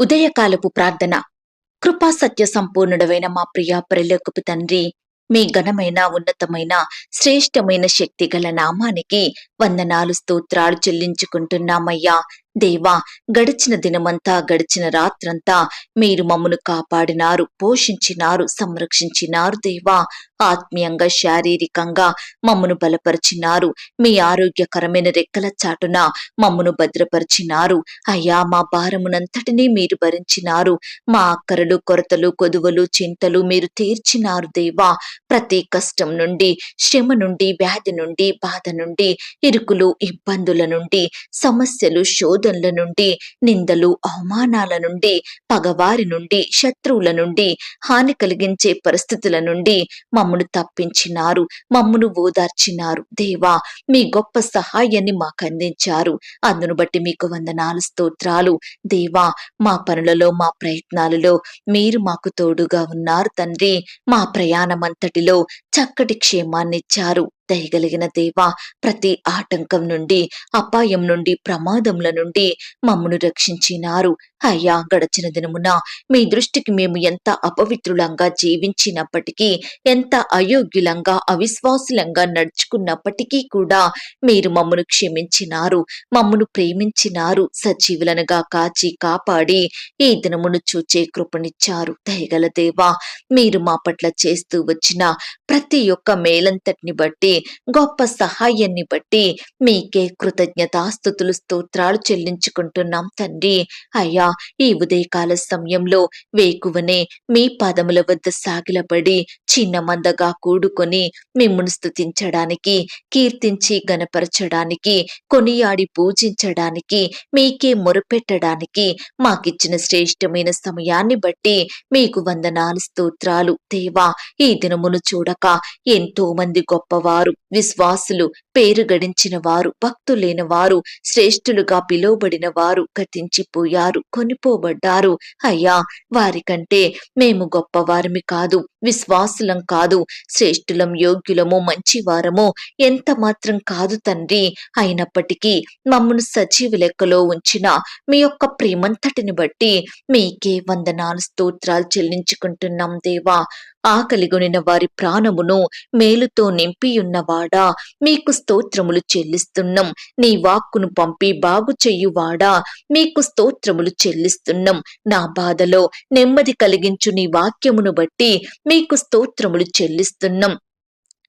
ఉదయకాలపు ప్రార్థన. కృపా సత్య సంపూర్ణుడమైన మా ప్రియ ప్రలోకపు తండ్రి మీ ఘనమైన ఉన్నతమైన శ్రేష్టమైన శక్తి గల నామానికి వందనాలు స్తోత్రాలు చెల్లించుకుంటున్నామయ్యా. దేవా గడిచిన దినమంతా గడిచిన రాత్రంతా మీరు మమ్మను కాపాడినారు పోషించినారు సంరక్షించినారు దేవా. ఆత్మీయంగా శారీరకంగా మమ్మను బలపరిచినారు. మీ ఆరోగ్యకరమైన రెక్కల చాటున మమ్మను భద్రపరిచినారు. అయ్యా మా భారమునంతటినీ మీరు భరించినారు. మా అక్కరలు కొరతలు కొదువలు చింతలు మీరు తీర్చినారు దేవా. ప్రతి కష్టం నుండి శ్రమ నుండి వ్యాధి నుండి బాధ నుండి ఇరుకులు ఇబ్బందుల నుండి సమస్యలు శోధనల నుండి నిందలు అవమానాల నుండి పగవారి నుండి శత్రువుల నుండి హాని కలిగించే పరిస్థితుల నుండి మమ్మను తప్పించినారు మమ్మను ఓదార్చినారు. దేవా మీ గొప్ప సహాయాన్ని మాకు అందించారు అందును బట్టి మీకు వందనాలు స్తోత్రాలు. దేవా మా పనులలో మా ప్రయత్నాలలో మీరు మాకు తోడుగా ఉన్నారు తండ్రి. మా ప్రయాణమంతటిలో చక్కటి క్షేమాన్నిచ్చారు. దయగలిగిన దేవా ప్రతి ఆటంకం నుండి అపాయం నుండి ప్రమాదముల నుండి మమ్మను రక్షించినారు. అయ్యా గడచిన దినమున మీ దృష్టికి మేము ఎంత అపవిత్రులంగా జీవించినప్పటికీ ఎంత అయోగ్యులంగా అవిశ్వాసులంగా నడుచుకున్నప్పటికీ కూడా మీరు మమ్మను క్షమించినారు మమ్మను ప్రేమించినారు సజీవులనుగా కాచి కాపాడి ఈ దినమును చూచే కృపనిచ్చారు. దయగల దేవా మీరు మా పట్ల చేస్తూ వచ్చిన ప్రతి ఒక్క మేలంతటిని బట్టి గొప్ప సహాయాన్ని బట్టి మీకే కృతజ్ఞతాస్థుతులు స్తోత్రాలు చెల్లించుకుంటున్నాం తండ్రి. అయ్యా ఈ ఉదయకాల సమయంలో వేకువనే మీ పాదముల వద్ద సాగిలపడి చిన్న మందగా కూడుకొని మిమ్మును స్తుతించడానికి కీర్తించి గనపరచడానికి కొనియాడి పూజించడానికి మీకే మొరపెట్టడానికి మాకిచ్చిన శ్రేష్టమైన సమయాన్ని బట్టి మీకు వందనాలు స్తోత్రాలు. దేవా ఈ దినమును చూడక ఎంతో మంది గొప్పవారు విశ్వాసులు పేరు గడించిన వారు భక్తులైన వారు శ్రేష్ఠులుగా పిలువబడిన వారు గతించిపోయారు కొనిపోబడ్డారు. అయ్యా వారికంటే మేము గొప్పవారమి కాదు విశ్వాసులం కాదు శ్రేష్ఠులం యోగ్యులము మంచివారము ఎంత మాత్రం కాదు తండ్రి. అయినప్పటికీ మమ్మను సజీవ లెక్కలో ఉంచిన మీ యొక్క ప్రేమంతటిని బట్టి మీకే వందనాలు స్తోత్రాలు చెల్లించుకుంటున్నాం దేవా. ఆకలిగొనిన వారి ప్రాణమును మేలుతో నింపియున్నవాడా? మీకు స్తోత్రములు చెల్లిస్తున్నాం. నీ వాక్కును పంపి బాగు చెయ్యువాడా మీకు స్తోత్రములు చెల్లిస్తున్నాం. నా బాధలో నెమ్మది కలిగించు నీ వాక్యమును బట్టి మీకు స్తోత్రములు చెల్లిస్తున్నాం.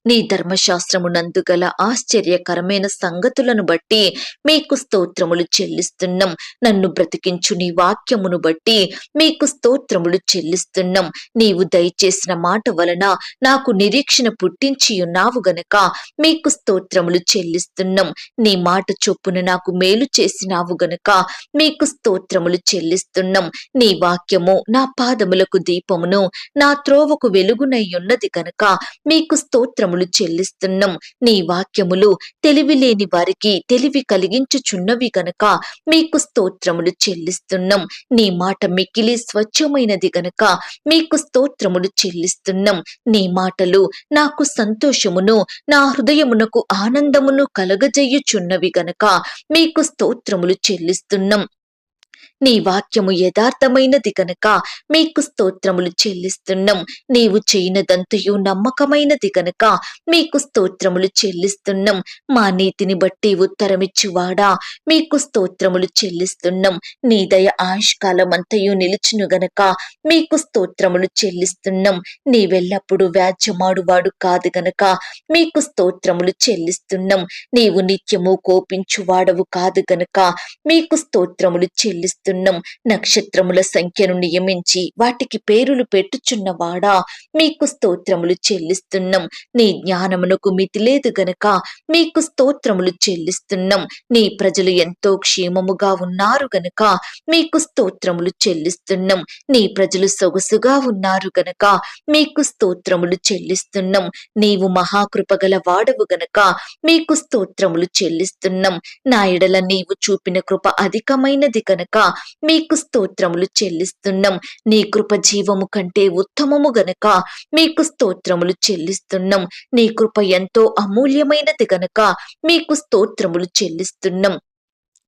నీ ధర్మశాస్త్రమునందు గల ఆశ్చర్యకరమైన సంగతులను బట్టి మీకు స్తోత్రములు చెల్లిస్తున్నాం. నన్ను బ్రతికించు నీ వాక్యమును బట్టి మీకు స్తోత్రములు చెల్లిస్తున్నాం. నీవు దయచేసిన మాట వలన నాకు నిరీక్షణ పుట్టించి ఉన్నావు గనక మీకు స్తోత్రములు చెల్లిస్తున్నాం. నీ మాట చొప్పున నాకు మేలు చేసినావు గనక మీకు స్తోత్రములు చెల్లిస్తున్నాం. నీ వాక్యము నా పాదములకు దీపమును నా త్రోవకు వెలుగునై ఉన్నది గనక మీకు స్తోత్రములు చెల్లిస్తున్నాం. నీ వాక్యములు తెలివి లేని వారికి తెలివి కలిగించుచున్నవి గనక మీకు స్తోత్రములు చెల్లిస్తున్నాం. నీ మాట మిక్కిలి స్వచ్ఛమైనది గనక మీకు స్తోత్రములు చెల్లిస్తున్నాం. నీ మాటలు నాకు సంతోషమును నా హృదయమునకు ఆనందమును కలగజేయుచున్నవి గనక మీకు స్తోత్రములు చెల్లిస్తున్నాం. నీ వాక్యము యథార్థమైనది గనక మీకు స్తోత్రములు చెల్లిస్తున్నాం. నీవు చేయనదంతయు నమ్మకమైనది గనక మీకు స్తోత్రములు చెల్లిస్తున్నాం. మా నీతిని బట్టి ఉత్తరమిచ్చువాడా? మీకు స్తోత్రములు చెల్లిస్తున్నాం. నీ దయ ఆయుష్కాలమంతయు నిలుచును గనక మీకు స్తోత్రములు చెల్లిస్తున్నాం. నీవెల్లప్పుడు వ్యాజ్యమాడువాడు కాదు గనక మీకు స్తోత్రములు చెల్లిస్తున్నాం. నీవు నిత్యము కోపించువాడవు కాదు గనక మీకు స్తోత్రములు చెల్లిస్తున్నాం. నక్షత్రముల సంఖ్యను నియమించి వాటికి పేరులు పెట్టుచున్నవాడా? మీకు స్తోత్రములు చెల్లిస్తున్నాం. నీ జ్ఞానమునకు మితి లేదు గనక మీకు స్తోత్రములు చెల్లిస్తున్నాం. నీ ప్రజలు ఎంతో క్షేమముగా ఉన్నారు గనక మీకు స్తోత్రములు చెల్లిస్తున్నాం. నీ ప్రజలు సొగసుగా ఉన్నారు గనక మీకు స్తోత్రములు చెల్లిస్తున్నాం. నీవు మహాకృపగల వాడవు గనక మీకు స్తోత్రములు చెల్లిస్తున్నాం. నా ఎడల నీవు చూపిన కృప అధికమైనది కనుక మీకు స్తోత్రములు చెల్లిస్తున్నాం. నీ కృప జీవము కంటే ఉత్తమము గనక మీకు స్తోత్రములు చెల్లిస్తున్నాం. నీ కృప ఎంతో అమూల్యమైనది గనక మీకు స్తోత్రములు చెల్లిస్తున్నాం.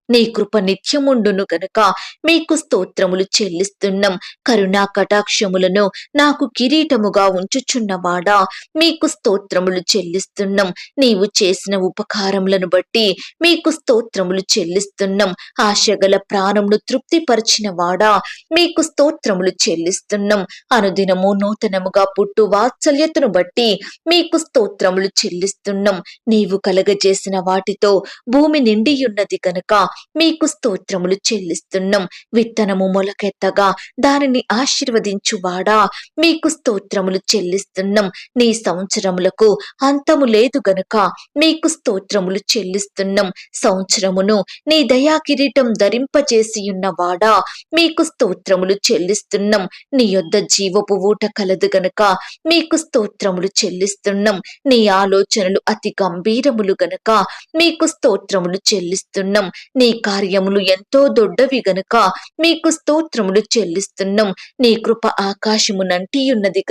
నీ కృప నిత్యముండును గనుక మీకు స్తోత్రములు చెల్లిస్తున్నాం. కరుణా కటాక్షములను నాకు కిరీటముగా ఉంచుచున్నవాడా మీకు స్తోత్రములు చెల్లిస్తున్నాం. నీవు చేసిన ఉపకారములను బట్టి మీకు స్తోత్రములు చెల్లిస్తున్నాం. ఆశగల ప్రాణమును తృప్తిపరిచిన వాడా మీకు స్తోత్రములు చెల్లిస్తున్నాం. అనుదినము నూతనముగా పుట్టు వాత్సల్యతను బట్టి మీకు స్తోత్రములు చెల్లిస్తున్నాం. నీవు కలగజేసిన వాటితో భూమి నిండియున్నది కనుక మీకు స్తోత్రములు చెల్లిస్తున్నాం. విత్తనము మొలకెత్తగా దానిని ఆశీర్వదించువాడా? మీకు స్తోత్రములు చెల్లిస్తున్నాం. నీ సంవత్సరములకు అంతము లేదు గనుక మీకు స్తోత్రములు చెల్లిస్తున్నాం. సంవత్సరమును నీ దయా కిరీటం ధరింపజేసి ఉన్నవాడా మీకు స్తోత్రములు చెల్లిస్తున్నాం. నీ యొద్ద జీవపు ఊట కలదు గనుక మీకు స్తోత్రములు చెల్లిస్తున్నాం. నీ ఆలోచనలు అతి గంభీరములు గనుక మీకు స్తోత్రములు చెల్లిస్తున్నాం. నీ కార్యములు ఎంతో దొడ్డవి గనుక మీకు స్తోత్రములు చెల్లిస్తున్నాం. నీ కృప ఆకాశము నంటియున్నది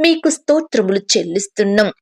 మీకు స్తోత్రములు చెల్లిస్తున్నాం.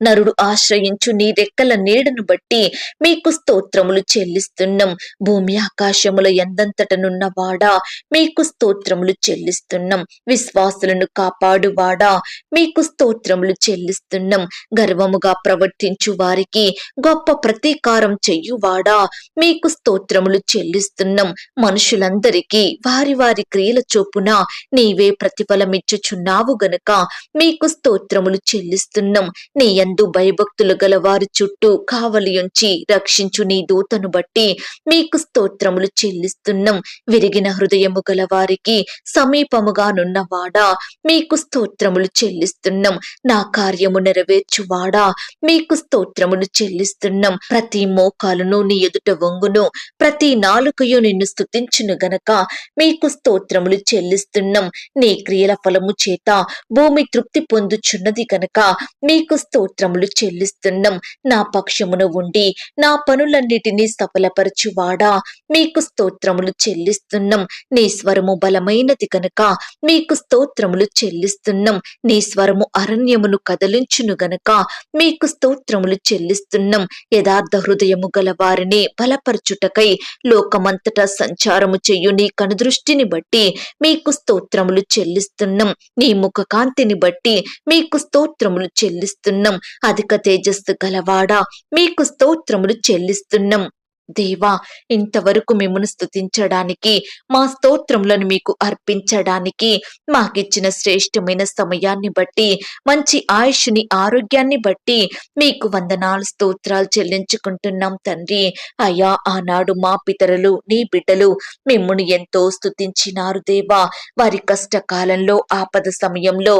నరుడు ఆశ్రయించు నీ రెక్కల నీడను బట్టి మీకు స్తోత్రములు చెల్లిస్తున్నాం. భూమి ఆకాశముల ఎందంతటనున్న వాడా మీకు స్తోత్రములు చెల్లిస్తున్నాం. విశ్వాసులను కాపాడు వాడా మీకు స్తోత్రములు చెల్లిస్తున్నాం. గర్వముగా ప్రవర్తించు వారికి గొప్ప ప్రతీకారం చెయ్యువాడా మీకు స్తోత్రములు చెల్లిస్తున్నాం. మనుషులందరికీ వారి వారి క్రియల చొప్పున నీవే ప్రతిఫలమిచ్చుచున్నావు గనుక మీకు స్తోత్రములు చెల్లిస్తున్నాం. నీ యందు భయభక్తులు గల వారి చుట్టూ కావలియుంచి రక్షించు నీ దూతను బట్టి మీకు స్తోత్రములు చెల్లిస్తున్నాం. విరిగిన హృదయము గల వారికి సమీపముగానున్న వాడా మీకు స్తోత్రములు చెల్లిస్తున్నాం. నా కార్యము నెరవేర్చువాడా మీకు స్తోత్రములు చెల్లిస్తున్నాం. ప్రతి మోకాలును నీ ఎదుట వంగును ప్రతి నాలుకయు నిన్ను స్థుతించును గనక మీకు స్తోత్రములు చెల్లిస్తున్నాం. నీ క్రియల ఫలము చేత భూమి తృప్తి పొందుచున్నది గనక మీకు స్తోత్రములు చెల్లిస్తున్నాం నా పక్షమును ఉండి నా పనులన్నిటినీ సఫలపరచువాడా? మీకు స్తోత్రములు చెల్లిస్తున్నాం. నీ స్వరము బలమైనది గనక మీకు స్తోత్రములు చెల్లిస్తున్నాం. నీ స్వరము అరణ్యమును కదలించును గనక మీకు స్తోత్రములు చెల్లిస్తున్నాం. యథార్థ హృదయము గల వారిని బలపరచుటకై లోకమంతటా సంచారము చెయ్యు నీ కనుదృష్టిని బట్టి మీకు స్తోత్రములు చెల్లిస్తున్నాం. నీ ముఖకాంతిని బట్టి మీకు స్తోత్రములు చెల్లిస్తున్నాం. అధిక తేజస్సు గలవాడా? మీకు స్తోత్రములు చెల్లిస్తున్నాం. దేవా ఇంతవరకు మిమ్మను స్తుతించడానికి మా స్తోత్రములను మీకు అర్పించడానికి మాకిచ్చిన శ్రేష్టమైన సమయాన్ని బట్టి మంచి ఆయుష్ని ఆరోగ్యాన్ని బట్టి మీకు వందనాలు స్తోత్రాలు చెల్లించుకుంటున్నాం తండ్రి. అయ్యా ఆనాడు మా పితరులు నీ బిడ్డలు మిమ్మును ఎంతో స్తుతించినారు దేవా. వారి కష్టకాలంలో ఆపద సమయంలో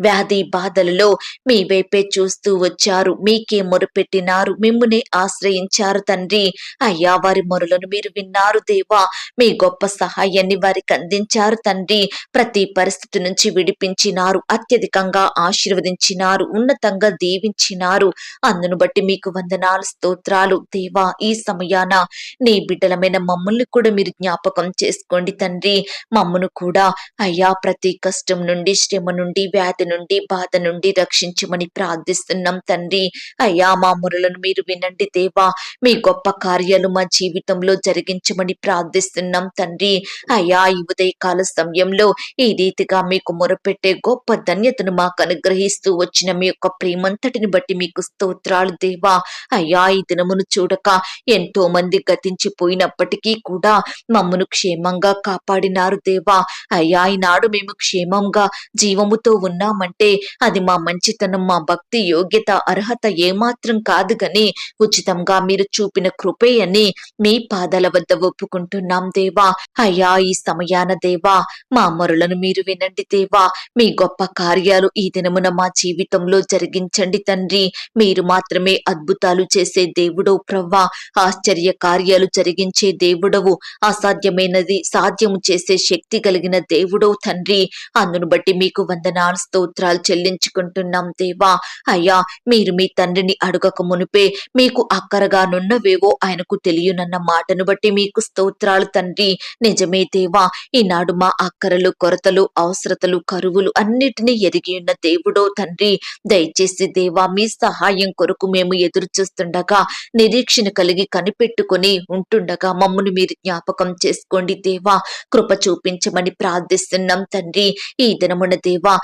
వ్యాధి బాధలలో మీ వైపే చూస్తూ వచ్చారు. మీకే మొరుపెట్టినారు. మిమ్మునే ఆశ్రయించారు తండ్రి. అయ్యా వారి మొరలను మీరు విన్నారు దేవా. మీ గొప్ప సహాయాన్ని వారికి అందించారు తండ్రి. ప్రతి పరిస్థితి నుంచి విడిపించినారు. అత్యధికంగా ఆశీర్వదించినారు. ఉన్నతంగా దీవించినారు. అందును బట్టి మీకు వందనాలు స్తోత్రాలు. దేవా ఈ సమయాన నీ బిడ్డలమైన మమ్మల్ని కూడా మీరు జ్ఞాపకం చేసుకోండి తండ్రి. మమ్మను కూడా అయ్యా ప్రతి కష్టం నుండి శ్రమ నుండి వ్యాధి నుండి బాధ నుండి రక్షించమని ప్రార్థిస్తున్నాం తండ్రి. అయ్యా మా మురలను మీరు వినండి దేవా. మీ గొప్ప కార్యాలు మా జీవితంలో జరిగించమని ప్రార్థిస్తున్నాం తండ్రి. అయ్యా ఈ ఉదయకాల సమయంలో ఈ రీతిగా మీకు మొరపెట్టే గొప్ప ధన్యతను మాకు అనుగ్రహిస్తూ వచ్చిన మీ యొక్క ప్రేమంతటిని బట్టి మీకు స్తోత్రాలు దేవా. అయ్యా ఈ దినమును చూడక ఎంతో మంది గతించిపోయినప్పటికీ కూడా మమ్మను క్షేమంగా కాపాడినారు దేవా. అయ్యా ఈనాడు మేము క్షేమంగా జీవముతో ఉన్నామంటే అది మా మంచితనం మా భక్తి యోగ్యత అర్హత ఏమాత్రం కాదు గని ఉచితంగా మీరు చూపిన కృపే అని మీ పాదాల వద్ద ఒప్పుకుంటున్నాం దేవా. అయ్యా ఈ సమయాన దేవా మా మొరలను మీరు వినండి దేవా. మీ గొప్ప కార్యాలు ఈ దినమున మా జీవితంలో జరిగించండి తండ్రి. మీరు మాత్రమే అద్భుతాలు చేసే దేవుడో ప్రవ్వా. ఆశ్చర్య కార్యాలు జరిగించే దేవుడవు. అసాధ్యమైనది సాధ్యము చేసే శక్తి కలిగిన దేవుడో తండ్రి. అందును బట్టి మీకు వందనాలు స్తోత్రాలు చెల్లించుకుంటున్నాం దేవా. అయ్యా మీరు మీ తండ్రిని అడగక మునిపే మీకు అక్కరగా నున్నవేవో ఆయనకు తెలియనన్న మాటను బట్టి మీకు స్తోత్రాలు తండ్రి. నిజమే దేవా ఈనాడు మా అక్కరలు కొరతలు అవసరతలు కరువులు అన్నిటినీ ఎరిగి ఉన్న దేవుడో తండ్రి. దయచేసి దేవా మీ సహాయం కొరకు మేము ఎదురు చూస్తుండగా నిరీక్షణ కలిగి కనిపెట్టుకొని ఉంటుండగా మమ్మల్ని మీరు జ్ఞాపకం చేసుకోండి దేవా. కృప చూపించమని ప్రార్థిస్తున్నాం తండ్రి. ఈ దినమున దేవా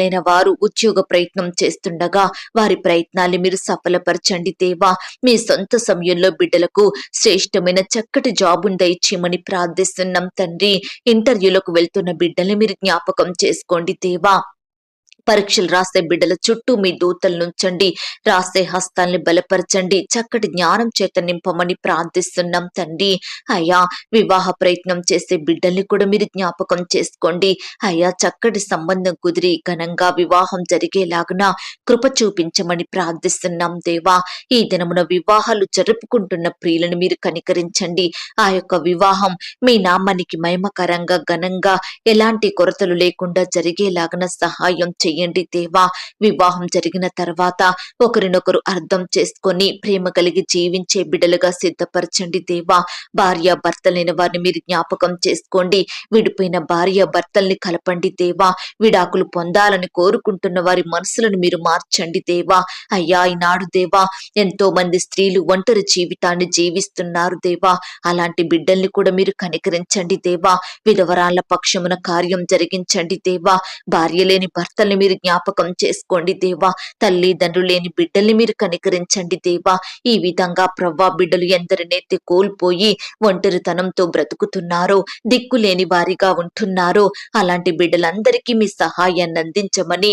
బిడ్డలైన వారు ఉద్యోగ ప్రయత్నం చేస్తుండగా వారి ప్రయత్నాలు మీరు సఫలపరచండి దేవా. మీ సొంత సమయంలో బిడ్డలకు శ్రేష్టమైన చక్కటి జాబును దయచేయమని ప్రార్థిస్తున్నాం తండ్రి. ఇంటర్వ్యూలకు వెళ్తున్న బిడ్డల్ని మీరు జ్ఞాపకం చేసుకోండి దేవా. పరీక్షలు రాసే బిడ్డల చుట్టూ మీ దూతలు నుంచండి. రాసే హస్తాల్ని బలపరచండి. చక్కటి జ్ఞానం చేత నింపమని ప్రార్థిస్తున్నాం తండ్రి. అయ్యా వివాహ ప్రయత్నం చేసే బిడ్డల్ని కూడా మీరు జ్ఞాపకం చేసుకోండి. అయ్యా చక్కటి సంబంధం కుదిరి ఘనంగా వివాహం జరిగేలాగున కృప చూపించమని ప్రార్థిస్తున్నాం దేవా. ఈ దినమున వివాహాలు జరుపుకుంటున్న ప్రియులను మీరు కనికరించండి. ఆ యొక్క వివాహం మీ నామానికి మహిమకరంగా ఘనంగా ఎలాంటి కొరతలు లేకుండా జరిగేలాగన సహాయం చెయ్యండి. దేవా. వివాహం జరిగిన తర్వాత ఒకరినొకరు అర్థం చేసుకొని ప్రేమ కలిగి జీవించే బిడ్డలుగా సిద్ధపరచండి దేవా. భార్య భర్తలైన వారిని మీరు జ్ఞాపకం చేసుకోండి. విడిపోయిన భార్య భర్తల్ని కలపండి దేవా. విడాకులు పొందాలని కోరుకుంటున్న వారి మనసులను మీరు మార్చండి దేవా. అయ్యా ఈనాడు దేవా ఎంతో మంది స్త్రీలు ఒంటరి జీవితాన్ని జీవిస్తున్నారు దేవా. అలాంటి బిడ్డల్ని కూడా మీరు కనికరించండి దేవా. విధవరాళ్ళ పక్షమున కార్యం జరిగించండి దేవా. భార్య లేని భర్తల్ని మీరు జ్ఞాపకం చేసుకోండి దేవా. తల్లిదండ్రులు లేని బిడ్డల్ని మీరు కనికరించండి దేవా. ఈ విధంగా ప్రవ్వా బిడ్డలు ఎందరినైతే కోల్పోయి ఒంటరితనంతో బ్రతుకుతున్నారో దిక్కులేని వారిగా ఉంటున్నారో అలాంటి బిడ్డలందరికీ మీ సహాయాన్ని అందించమని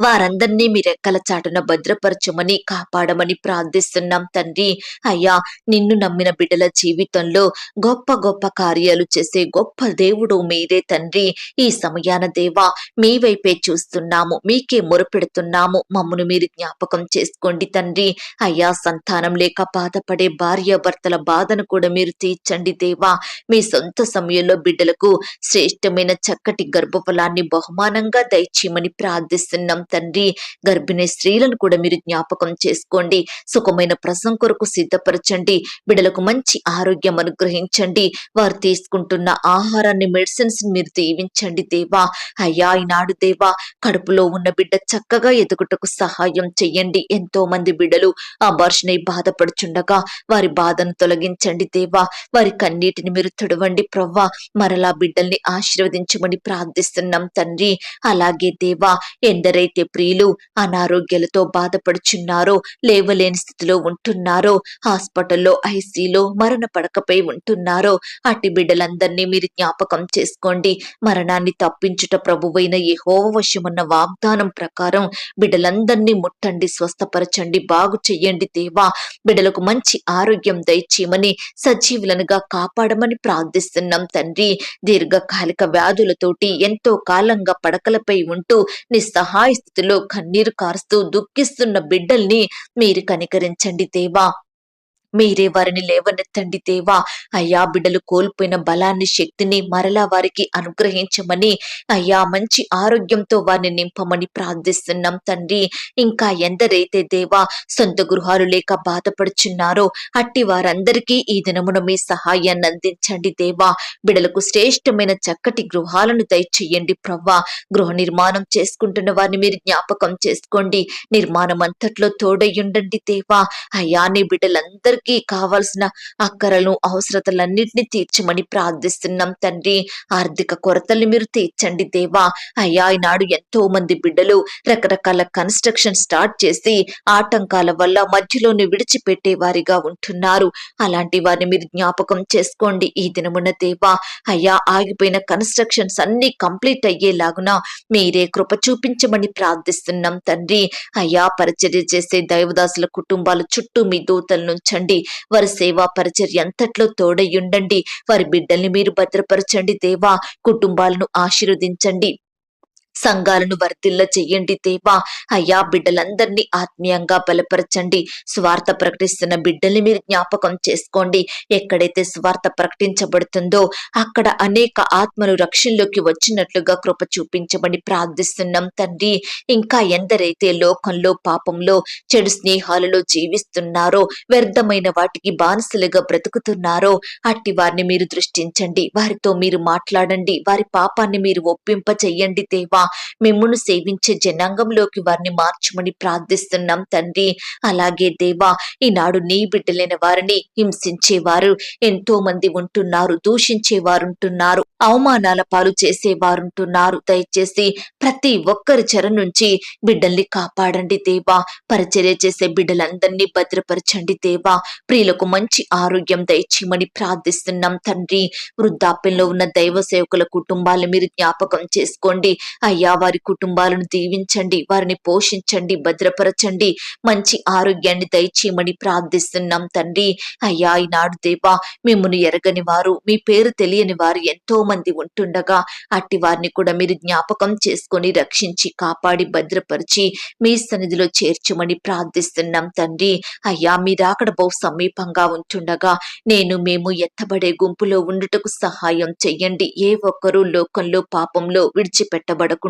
వారందరినీ మీ రెక్కల చాటున భద్రపరచమని కాపాడమని ప్రార్థిస్తున్నాం తండ్రి. అయ్యా నిన్ను నమ్మిన బిడ్డల జీవితంలో గొప్ప గొప్ప కార్యాలు చేసే గొప్ప దేవుడు మీరే తండ్రి. ఈ సమయాన దేవా మీ వైపే చూస్తున్నాము మీకే మొరపెడుతున్నాము. మమ్మను మీరు జ్ఞాపకం చేసుకోండి తండ్రి. అయ్యా సంతానం లేక బాధపడే భార్య భర్తల బాధను కూడా మీరు తీర్చండి దేవా. మీ సొంత సమయంలో బిడ్డలకు శ్రేష్టమైన చక్కటి గర్భఫలాన్ని బహుమానంగా దయచేయమని ప్రార్థిస్తున్నాం తండ్రి గర్భిణీ స్త్రీలను కూడా మీరు జ్ఞాపకం చేసుకోండి. సుఖమైన ప్రసం కొరకు సిద్ధపరచండి. బిడలకు మంచి ఆరోగ్యం అనుగ్రహించండి. వారు తీసుకుంటున్న ఆహారాన్ని మెడిసిన్స్ మీరు దీవించండి దేవా. అయ్యా ఈనాడు దేవా కడుపులో ఉన్న బిడ్డ చక్కగా ఎదుగుటకు సహాయం చెయ్యండి. ఎంతో మంది బిడ్డలు ఆ బర్షనై బాధపడుచుండగా వారి బాధను తొలగించండి దేవా. వారి కన్నీటిని మీరు తుడవండి ప్రవ్వా. మరలా బిడ్డల్ని ఆశీర్వదించమని ప్రార్థిస్తున్నాం తండ్రి. అలాగే దేవా ఎందరైతే ప్రియులు అనారోగ్యాలతో బాధపడుచున్నారో లేవలేని స్థితిలో ఉంటున్నారో హాస్పిటల్లో ఐసీలో మరణ పడకపై ఉంటున్నారో అట్టి బిడ్డలందరినీ మీరు జ్ఞాపకం చేసుకోండి. మరణాన్ని తప్పించుట ప్రభువైన ఈ హోవశమున్న వాగ్దానం ప్రకారం బిడ్డలందరినీ ముట్టండి స్వస్థపరచండి బాగు చెయ్యండి దేవా. బిడ్డలకు మంచి ఆరోగ్యం దయచేయమని సజీవులనుగా కాపాడమని ప్రార్థిస్తున్నాం తండ్రి. దీర్ఘకాలిక వ్యాధులతోటి ఎంతో కాలంగా పడకలపై ఉంటూ నిస్సహాయ పరిస్థితుల్లో కన్నీరు కారుస్తూ దుఃఖిస్తున్న బిడ్డల్ని మీరు కనికరించండి దేవా. మీరే వారిని లేవనెత్తండి దేవా. అయ్యా బిడ్డలు కోల్పోయిన బలాన్ని శక్తిని మరలా వారికి అనుగ్రహించమని అయ్యా మంచి ఆరోగ్యంతో వారిని నింపమని ప్రార్థిస్తున్నాం తండ్రి. ఇంకా ఎందరైతే దేవా సొంత గృహాలు లేక బాధపడుచున్నారో అట్టి వారందరికీ ఈ దినమున మీ సహాయాన్ని అందించండి దేవా. బిడలకు శ్రేష్టమైన చక్కటి గృహాలను దయచేయండి ప్రవ్వా. గృహ నిర్మాణం చేసుకుంటున్న వారిని మీరు జ్ఞాపకం చేసుకోండి. నిర్మాణం అంతట్లో తోడయ్యుండండి దేవా. అయ్యా నీ బిడ్డలందరికీ కావాల్సిన అక్కరలు అవసరతలన్నింటినీ తీర్చమని ప్రార్థిస్తున్నాం తండ్రి. ఆర్థిక కొరతల్ని మీరు తీర్చండి దేవా. అయ్యా ఈనాడు ఎంతో మంది బిడ్డలు రకరకాల కన్స్ట్రక్షన్ స్టార్ట్ చేసి ఆటంకాల వల్ల మధ్యలోనే విడిచిపెట్టే వారిగా ఉంటున్నారు. అలాంటి వారిని మీరు జ్ఞాపకం చేసుకోండి ఈ దినమున దేవా. అయ్యా ఆగిపోయిన కన్స్ట్రక్షన్స్ అన్ని కంప్లీట్ అయ్యేలాగున మీరే కృప చూపించమని ప్రార్థిస్తున్నాం తండ్రి. అయ్యా పరిచర్య చేసే దైవదాసుల కుటుంబాల చుట్టూ మీ దూతలు ఉండండి. వారి సేవా పరిచర్య అంతట్లో తోడయ్యుండండి వారి బిడ్డల్ని మీరు భద్రపరచండి దేవా. కుటుంబాలను ఆశీర్వదించండి. సంఘాలను వర్తిల్ల చెయ్యండి దేవా. అయ్యా బిడ్డలందరినీ ఆత్మీయంగా బలపరచండి. స్వార్థ ప్రకటిస్తున్న బిడ్డల్ని మీరు జ్ఞాపకం చేసుకోండి. ఎక్కడైతే స్వార్థ ప్రకటించబడుతుందో అక్కడ అనేక ఆత్మలు రక్షణలోకి వచ్చినట్లుగా కృప చూపించమని ప్రార్థిస్తున్నాం తండ్రి. ఇంకా ఎందరైతే లోకంలో పాపంలో చెడు స్నేహాలలో జీవిస్తున్నారో వ్యర్థమైన వాటికి బానిసలుగా బ్రతుకుతున్నారో అట్టి వారిని మీరు దృష్టించండి. వారితో మీరు మాట్లాడండి. వారి పాపాన్ని మీరు ఒప్పింప చెయ్యండి దేవా. మిమ్మును సేవించే జనాంగంలోకి వారిని మార్చమని ప్రార్థిస్తున్నాం తండ్రి. అలాగే దేవా ఈనాడు నీ బిడ్డలైన వారిని హింసించేవారు ఎంతో మంది ఉంటున్నారు దూషించేవారు ఉంటున్నారు అవమానాల పాలు చేసేవారుంటున్నారు. దయచేసి ప్రతి ఒక్కరి చెర నుంచి బిడ్డల్ని కాపాడండి దేవా. పరిచర్య చేసే బిడ్డలందరినీ భద్రపరచండి దేవా. ప్రియులకు మంచి ఆరోగ్యం దయచేయమని ప్రార్థిస్తున్నాం తండ్రి. వృద్ధాప్యంలో ఉన్న దైవ సేవకుల కుటుంబాలు మీరు జ్ఞాపకం చేసుకోండి. అయ్యా అయ్యా వారి కుటుంబాలను దీవించండి వారిని పోషించండి భద్రపరచండి మంచి ఆరోగ్యాన్ని దయచేయమని ప్రార్థిస్తున్నాం తండ్రి. అయ్యా ఈనాడు దేవా మిమ్మల్ని ఎరగని వారు మీ పేరు తెలియని వారు ఎంతో మంది ఉంటుండగా అట్టి వారిని కూడా మీరు జ్ఞాపకం చేసుకొని రక్షించి కాపాడి భద్రపరిచి మీ సన్నిధిలో చేర్చమని ప్రార్థిస్తున్నాం తండ్రి. అయ్యా మీరు బహు సమీపంగా ఉంటుండగా నేను మేము ఎత్తబడే గుంపులో ఉండుటకు సహాయం చెయ్యండి. ఏ ఒక్కరూ లోకంలో పాపంలో విడిచిపెట్టబడకుండా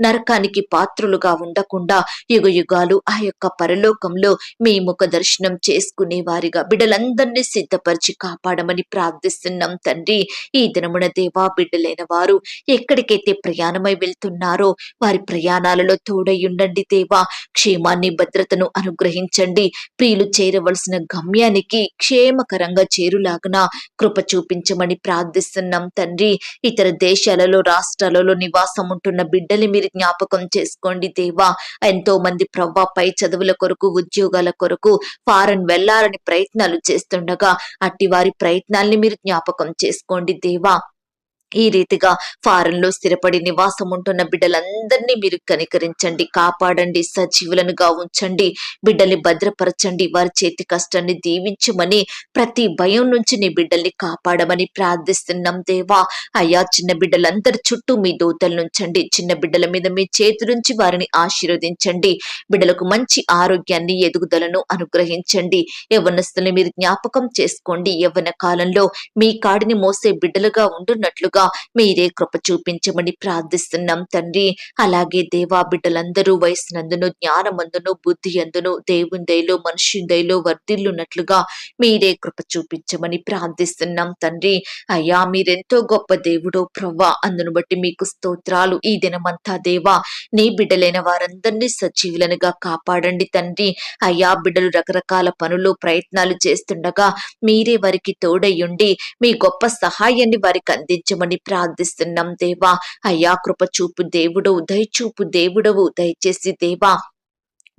నరకానికి పాత్రులుగా ఉండకుండా యుగ యుగాలు ఆ యొక్క పరలోకంలో మీ ముఖ దర్శనం చేసుకునే వారిగా బిడ్డలందరినీ సిద్ధపరిచి కాపాడమని ప్రార్థిస్తున్నాం తండ్రి. ఈ దినమున దేవా బిడ్డలైన వారు ఎక్కడికైతే ప్రయాణమై వెళ్తున్నారో వారి ప్రయాణాలలో తోడై ఉండండి దేవా. క్షేమాన్ని భద్రతను అనుగ్రహించండి. ప్రియులు చేరవలసిన గమ్యానికి క్షేమకరంగా చేరులాగన కృప చూపించమని ప్రార్థిస్తున్నాం తండ్రి. ఇతర దేశాలలో రాష్ట్రాలలో నివాసం ఉంటున్న బిడ్డల్ని మీరు జ్ఞాపకం చేసుకోండి దేవా. ఎంతో మంది ప్రవ్వా పై చదువుల కొరకు ఉద్యోగాల కొరకు ఫారెన్ వెళ్ళాలని ప్రయత్నాలు చేస్తుండగా అట్టి వారి ప్రయత్నాల్ని మీరు జ్ఞాపకం చేసుకోండి దేవా. ఈ రీతిగా ఫారెన్లో స్థిరపడి నివాసం ఉంటున్న బిడ్డలందరినీ మీరు కనికరించండి కాపాడండి సజీవులనుగా ఉంచండి బిడ్డల్ని భద్రపరచండి వారి చేతి కష్టాన్ని దీవించమని ప్రతి భయం నుంచి నీ బిడ్డల్ని కాపాడమని ప్రార్థిస్తున్నాం దేవా. అయ్యా చిన్న బిడ్డలందరి చుట్టూ మీ దూతలు నుంచండి చిన్న బిడ్డల మీద మీ చేతి నుంచి వారిని ఆశీర్వదించండి బిడ్డలకు మంచి ఆరోగ్యాన్ని ఎదుగుదలను అనుగ్రహించండి. యవనస్తుల్ని మీరు జ్ఞాపకం చేసుకోండి యవ్వన కాలంలో మీ కాడిని మోసే బిడ్డలుగా ఉండున్నట్లుగా మీరే కృప చూపించమని ప్రార్థిస్తున్నాం తండ్రి. అలాగే దేవా బిడ్డలందరూ వయసునందును జ్ఞానమందును బుద్ధి అందును దేవుని దయలో మనుషుని దయలో వర్ధిల్లున్నట్లుగా మీరే కృప చూపించమని ప్రార్థిస్తున్నాం తండ్రి. అయ్యా మీరెంతో గొప్ప దేవుడో ప్రవ్వా. అందును బట్టి మీకు స్తోత్రాలు. ఈ దినమంతా దేవా నీ బిడ్డలైన వారందరినీ సజీవులనుగా కాపాడండి తండ్రి. అయ్యా బిడ్డలు రకరకాల పనులు ప్రయత్నాలు చేస్తుండగా మీరే వారికి తోడయ్యుండి మీ గొప్ప సహాయాన్ని వారికి అందించమని ప్రార్థిస్తున్నాం దేవా. అయ్యా కృప చూపు దేవుడవు దయచూపు దేవుడవు దయచేసి దేవా.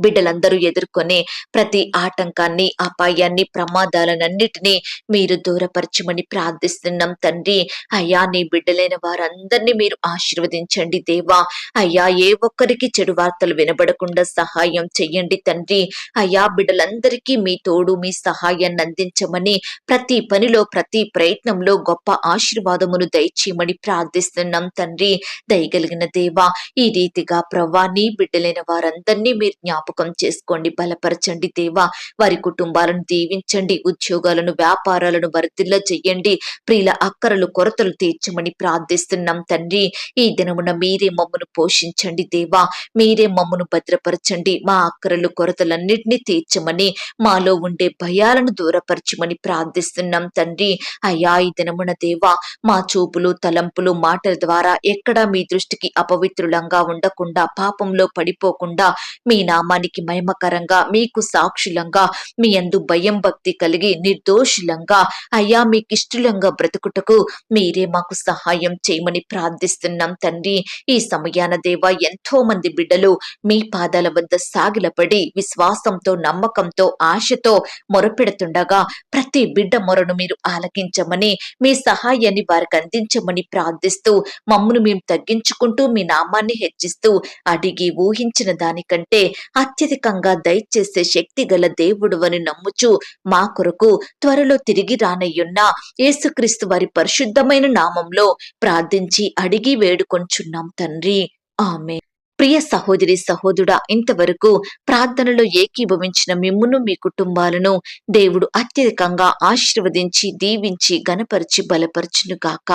బిడ్డలందరూ ఎదుర్కొనే ప్రతి ఆటంకాన్ని అపాయాన్ని ప్రమాదాలనన్నిటినీ మీరు దూరపరచమని ప్రార్థిస్తున్నాం తండ్రి. అయ్యా నీ బిడ్డలైన వారందరినీ మీరు ఆశీర్వదించండి దేవా. అయ్యా ఏ ఒక్కరికి చెడు వార్తలు వినబడకుండా సహాయం చెయ్యండి తండ్రి. అయ్యా బిడ్డలందరికీ మీ తోడు మీ సహాయాన్ని అందించమని ప్రతి పనిలో ప్రతి ప్రయత్నంలో గొప్ప ఆశీర్వాదమును దయచేయమని ప్రార్థిస్తున్నాం తండ్రి. దయగలిగిన దేవా ఈ రీతిగా ప్రవ్వా నీ బిడ్డలైన వారందరినీ మీరు జ్ఞాపకం చేసుకోండి. బలపరచండి దేవా. వారి కుటుంబాలను దీవించండి. ఉద్యోగాలను వ్యాపారాలను వరిదిల్ల చెయ్యండి ప్రియుల అక్కరలు కొరతలు తీర్చమని ప్రార్థిస్తున్నాం తండ్రి. ఈ దినమున మీరే మమ్మను పోషించండి దేవా. మీరే మమ్మను భద్రపరచండి. మా అక్కరలు కొరతలన్నింటినీ తీర్చమని మాలో ఉండే భయాలను దూరపరచమని ప్రార్థిస్తున్నాం తండ్రి. అయ్యా ఈ దినమున దేవా మా చూపులు తలంపులు మాటల ద్వారా ఎక్కడా మీ దృష్టికి అపవిత్రులంగా ఉండకుండా పాపంలో పడిపోకుండా మీ నామ నామానికి మహిమకరంగా మీకు సాక్షులంగా మీ అందు భయం భక్తి కలిగి నిర్దోషులంగా అయ్యా మీకు ఇష్టలంగా బ్రతుకుటకు మీరే మాకు సహాయం చేయమని ప్రార్థిస్తున్నాం తండ్రి. ఈ సమయాన దేవ ఎంతో మంది బిడ్డలు మీ పాదాల వద్ద సాగిలపడి విశ్వాసంతో నమ్మకంతో ఆశతో మొరపెడుతుండగా ప్రతి బిడ్డ మొరను మీరు ఆలకించమని మీ సహాయాన్ని వారికి అందించమని ప్రార్థిస్తూ మమ్మను మేము తగ్గించుకుంటూ మీ నామాన్ని హెచ్చిస్తూ అడిగి ఊహించిన దానికంటే అత్యధికంగా దయచేసే శక్తి గల దేవుడు అని నమ్ముచు మా కొరకు త్వరలో తిరిగి రానయ్యున్న యేసుక్రీస్తు వారి పరిశుద్ధమైన నామంలో ప్రార్థించి అడిగి వేడుకొంచున్నాం తండ్రి. ఆమె ప్రియ సహోదరి సహోదరుడా ఇంతవరకు ప్రార్థనలో ఏకీభవించిన మిమ్మును మీ కుటుంబాలను దేవుడు అత్యధికంగా ఆశీర్వదించి దీవించి గనపరిచి బలపరచును గాక.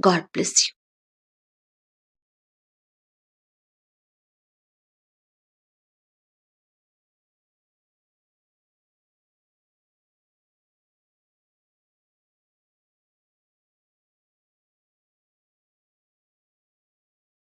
God bless you.